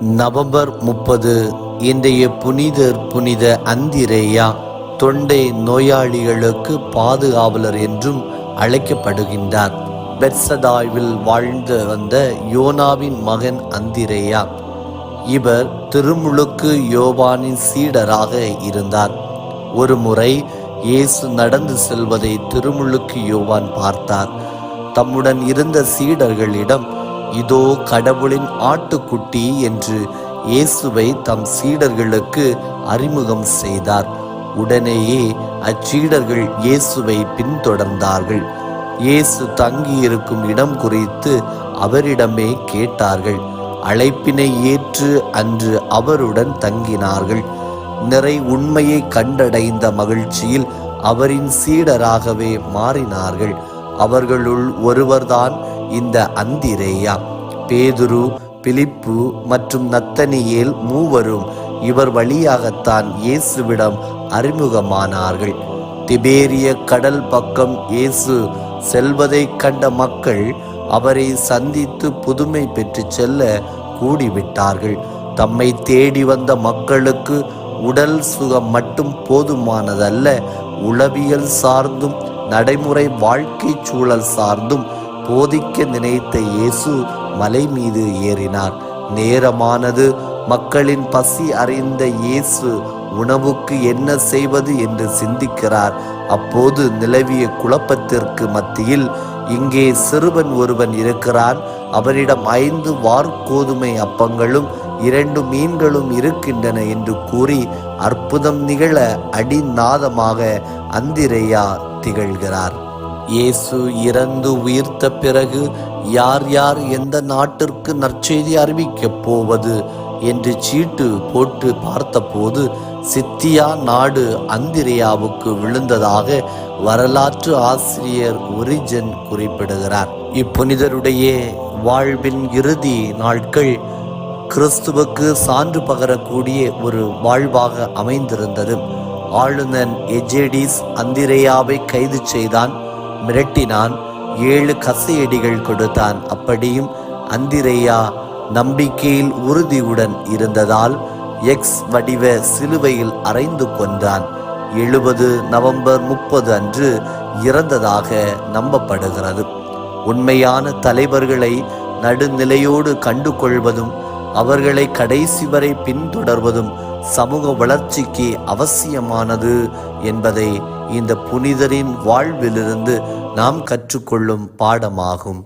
November முப்பது இன்றைய புனிதர் புனித அந்திரேயா தொண்டை நோயாளிகளுக்கு பாதுகாவலர் என்றும் அழைக்கப்படுகின்றார். பெட்சதாய்வில் வாழ்ந்து வந்த யோனாவின் மகன் அந்திரேயா இவர் திருமுழுக்கு யோவானின் சீடராக இருந்தார். ஒரு முறை இயேசு நடந்து செல்வதை திருமுழுக்கு யோவான் பார்த்தார். தம்முடன் இருந்த சீடர்களிடம் இதோ கடவுளின் ஆட்டுக்குட்டி என்று இயேசுவை தம் சீடர்களுக்கு அறிமுகம் செய்தார். உடனேயே அச்சீடர்கள் இயேசுவை பின்தொடர்ந்தார்கள். இயேசு தங்கியிருக்கும் இடம் குறித்து அவரிடமே கேட்டார்கள். அழைப்பினை ஏற்று அன்று அவருடன் தங்கினார்கள். நிறை உண்மையை கண்டடைந்த மகிழ்ச்சியில் அவரின் சீடராகவே மாறினார்கள். அவர்களுள் ஒருவர்தான் இந்த அந்திரேயா. பேதுரு பிலிப்பு மற்றும் நத்தனியேல் மூவரும் இவர் வழியாகத்தான் இயேசுவிடம் அறிமுகமானார்கள். திபேரிய கடல் பக்கம் இயேசு செல்வதைக் கண்ட மக்கள் அவரை சந்தித்து புதுமை பெற்று செல்ல கூடிவிட்டார்கள். தம்மை தேடி வந்த மக்களுக்கு உடல் சுகம் மட்டும் போதுமானதல்ல உளவியல் சார்ந்தும் நடைமுறை வாழ்க்கை சூழல் சார்ந்தும் போதிக்க நினைத்த இயேசு மலை மீது ஏறினார் நேரமானது மக்களின் பசி அறிந்த இயேசு உணவுக்கு என்ன செய்வது என்று சிந்திக்கிறார். அப்போது நிலவிய குழப்பத்திற்கு மத்தியில் இங்கே சிறுவன் ஒருவன் இருக்கிறான். அவரிடம் ஐந்து வார்கோதுமை அப்பங்களும் இரண்டு மீன்களும் இருக்கின்றன என்று கூறி அற்புதம் நிகழ அடிநாதமாக அந்திரையா திகழ்கிறார். இயேசு இறந்து உயிர்த்த பிறகு யார் யார் எந்த நாட்டிற்கு நற்செய்தி அறிவிக்கப் போவது என்று சீட்டு போட்டு பார்த்தபோது சித்தியா நாடு அந்திரியாவுக்கு விழுந்ததாக வரலாற்று ஆசிரியர் ஒரிஜன் குறிப்பிடுகிறார். இப்புனிதருடைய வாழ்வின் இறுதி நாட்கள் கிறிஸ்துவுக்கு சான்று பகரக்கூடிய ஒரு வாழ்வாக அமைந்திருந்தது. ஆளுநன் எஜேடிஸ் அந்திரேயாவை கைது செய்தான். மிரட்டினான். ஏழு கசையடிகள் கொடுத்தான். அப்படியும் அந்திரையா நம்பிக்கையில் உறுதியுடன் இருந்ததால் எக்ஸ் வடிவ சிலுவையில் அறைந்து கொண்டான் எழுபது நவம்பர் முப்பது அன்று இறந்ததாக நம்பப்படுகிறது. உண்மையான தலைவர்களை நடுநிலையோடு கண்டு கொள்வதும் அவர்களை கடைசி வரை பின்தொடர்வதும் சமூக வளர்ச்சிக்கு அவசியமானது என்பதை இந்த புனிதரின் வாழ்விலிருந்து நாம் கற்றுக்கொள்ளும் பாடமாகும்.